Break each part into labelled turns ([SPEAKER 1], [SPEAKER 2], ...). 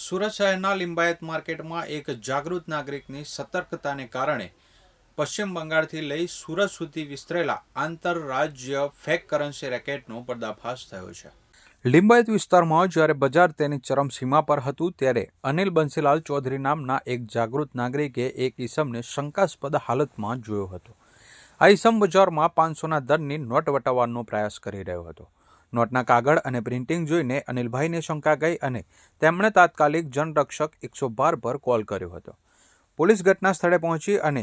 [SPEAKER 1] સુરત શહેરના લિંબાયત માર્કેટમાં એક જાગૃત નાગરિકની સતર્કતાને કારણે પશ્ચિમ બંગાળથી લઈ સુરત સુધી વિસ્તરેલા આંતરરાજ્ય ફેક કરન્સી રેકેટનો પર્દાફાશ થયો છે. લિંબાયત વિસ્તારમાં જ્યારે બજાર તેની ચરમસીમા પર હતું ત્યારે અનિલ બંસીલાલ ચૌધરી નામના એક જાગૃત નાગરિકે એક ઈસમને શંકાસ્પદ હાલતમાં જોયો હતો. આ ઈસમ બજારમાં પાંચસોના દરની નોટ વટાવવાનો પ્રયાસ કરી રહ્યો હતો. નોટના કાગળ અને પ્રિન્ટિંગ જોઈને અનિલભાઈને શંકા ગઈ અને તેમણે તાત્કાલિક જનરક્ષક એકસો બાર પર કોલ કર્યો હતો. પોલીસ ઘટના સ્થળે પહોંચી અને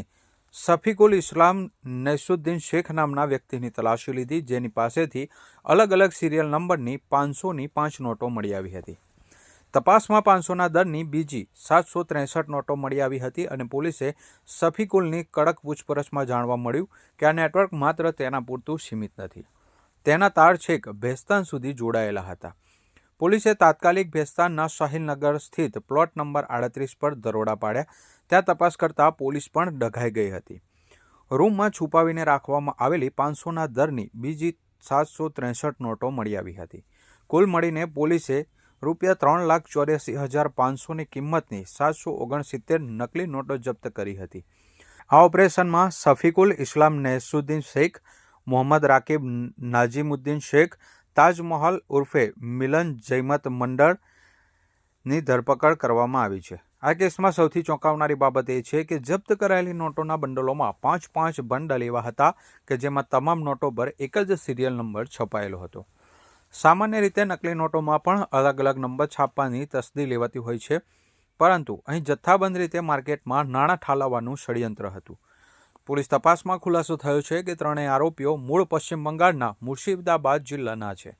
[SPEAKER 1] સફીકુલ ઇસ્લામ નૈસુદ્દીન શેખ નામના વ્યક્તિની તલાશી લીધી, જેની પાસેથી અલગ અલગ સિરિયલ નંબરની પાંચસોની પાંચ નોટો મળી આવી હતી. તપાસમાં પાંચસોના દરની બીજી સાતસો ત્રેસઠ નોટો મળી આવી હતી અને પોલીસે સફીકુલની કડક પૂછપરછમાં જાણવા મળ્યું કે આ નેટવર્ક માત્ર તેના પૂરતું સીમિત નથી. તેના તાર છેક ભેસ્તાન સુધી જોડાયેલા હતા. પોલીસે તાત્કાલિક ભેસ્તાનના શાહીનગર સ્થિત પ્લોટ નંબર આડત્રીસ પર દરોડા પાડ્યા. ત્યાં તપાસ કરતા પોલીસ પણ ડઘાઈ ગઈ હતી. રૂમમાં છુપાવીને રાખવામાં આવેલી પાંચસોના દરની બીજી સાતસો ત્રેસઠ નોટો મળી આવી હતી. કુલ મળીને પોલીસે રૂપિયા ત્રણ લાખ ચોર્યાસી હજાર પાંચસોની કિંમતની સાતસો ઓગણસિત્તેર નકલી નોટો જપ્ત કરી હતી. આ ઓપરેશનમાં સફીકુલ ઇસ્લામ નેસુદ્દીન શેખ મોહમ્મદ રાકીબ નાજીમુદ્દીન શેખ, તાજમહલ ઉર્ફે મિલન જૈમત મંડળની ધરપકડ કરવામાં આવી છે. આ કેસમાં સૌથી ચોંકાવનારી બાબત એ છે કે જપ્ત કરાયેલી નોટોના બંડલોમાં પાંચ પાંચ બંડલ એવા હતા કે જેમાં તમામ નોટો પર એક જ સિરિયલ નંબર છપાયેલો હતો. સામાન્ય રીતે નકલી નોટોમાં પણ અલગ અલગ નંબર છાપવાની તસદી લેવાતી હોય છે, પરંતુ અહીં જથ્થાબંધ રીતે માર્કેટમાં નાણાં ઠાલવવાનું ષડયંત્ર હતું. પોલીસ તપાસમાં ખુલાસો થયો છે કે ત્રણેય આરોપીઓ મૂળ પશ્ચિમ બંગાળના મુર્શિદાબાદ જિલ્લાના છે.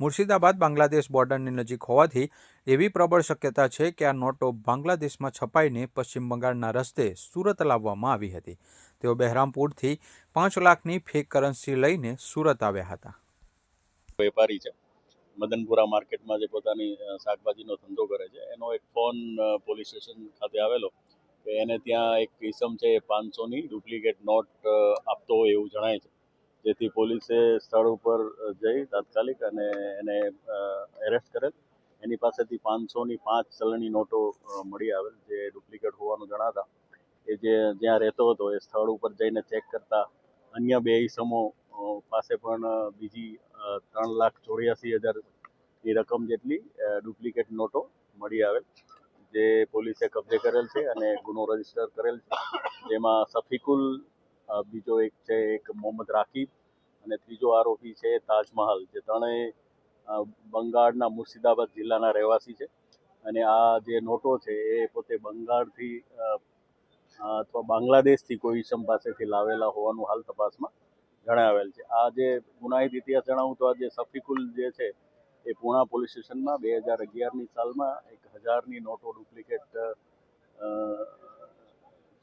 [SPEAKER 1] મુર્શિદાબાદ બાંગ્લાદેશ બોર્ડરની નજીક હોવાથી એવી પ્રબળ શક્યતા છે કે આ નોટો બાંગ્લાદેશમાં છપાઈને પશ્ચિમ બંગાળના રસ્તે સુરત લાવવામાં આવી હતી. તેઓ બહેરામપુરથી પાંચ લાખની ફેક કરન્સી લઈને સુરત આવ્યા હતા.
[SPEAKER 2] વેપારી છે. મદનપુરા માર્કેટમાં જે પોતાની શાકભાજીનો ધંધો કરે છે, એનો એક ફોન પોલીસ સ્ટેશન ખાતે આવેલો. એને ત્યાં એક કિસમ છે એ પાંચસોની, ડુપ્લિકેટ નોટ આપતો હોય એવું જણાય છે. જેથી પોલીસે સ્થળ ઉપર જઈ તાત્કાલિક અને એને એરેસ્ટ કરેલ. એની પાસેથી પાંચસોની પાંચ ચલણી નોટો મળી આવેલ, જે ડુપ્લિકેટ હોવાનું જણાતા. એ જે જ્યાં રહેતો હતો, એ સ્થળ ઉપર જઈને ચેક કરતા અન્ય બે ઈસમો પાસે પણ બીજી ત્રણ લાખ ચોર્યાસી હજારની રકમ જેટલી ડુપ્લિકેટ નોટો મળી આવેલ. જે પોલીસે કબજે કરેલ છે અને ગુનો રજિસ્ટર કરેલ છે. જેમાં સફીકુલ બીજો એક છે, એક મોહમ્મદ રાકીબ અને ત્રીજો આરોપી છે તાજમહાલ, જે ત્રણેય બંગાળના મુર્શિદાબાદ જિલ્લાના રહેવાસી છે. અને આ જે નોટો છે એ પોતે બંગાળથી અથવા બાંગ્લાદેશથી કોઈ ઈસમ પાસેથી લાવેલા હોવાનું હાલ તપાસમાં જણાવેલ છે. આ જે ગુનાહિત ઇતિહાસ જણાવું તો આ જે સફીકુલ જે છે એ પૂણા પોલીસ સ્ટેશનમાં બે હજાર અગિયારની સાલમાં એક હજારની નોટો ડુપ્લિકેટ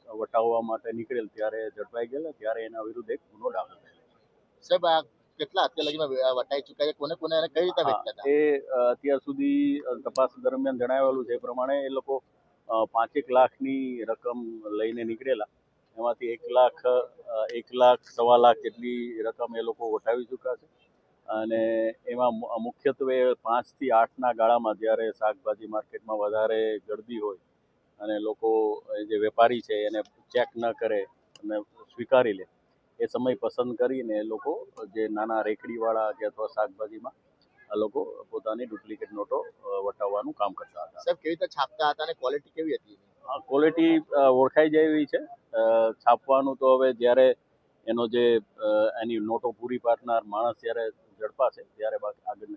[SPEAKER 2] વટાવવા માટે નીકળેલ ત્યારે ઝડપાઈ ગયેલા ત્યારે એના વિરુદ્ધ એક ગુનો દાખલ થયેલો
[SPEAKER 3] સાહેબ આ કેટલા અત્યાર લગીમાં વટાઈ ચુક્યા છે? કોને કોને અને કઈ રીતે વેચતા
[SPEAKER 2] એ અત્યાર સુધી તપાસ દરમિયાન જણાવેલું છે એ પ્રમાણે એ લોકો પાંચેક લાખની રકમ લઈને નીકળેલા. એમાંથી એક લાખ એક લાખ સવા લાખ જેટલી રકમ એ લોકો વટાવી ચૂક્યા છે. અને એમાં મુખ્યત્વે પાંચથી આઠના ગાળામાં જ્યારે શાકભાજી માર્કેટમાં વધારે ગળદી હોય અને લોકો જે વેપારી છે એને ચેક ન કરે અને સ્વીકારી લે એ સમય પસંદ કરીને એ લોકો જે નાના રેકડીવાળા કે અથવા શાકભાજીમાં આ લોકો પોતાની ડુપ્લિકેટ નોટો વટાવવાનું કામ કરતા હતા.
[SPEAKER 3] સાહેબ કેવી રીતે છાપતા હતા અને ક્વોલિટી કેવી હતી
[SPEAKER 2] ક્વોલિટી ઓળખાઈ જાય એવી છે છાપવાનું તો હવે જ્યારે એનો જે એની નોટો પૂરી પાડનાર માણસ જ્યારે ઝડપાશે ત્યારે બાદ આગળની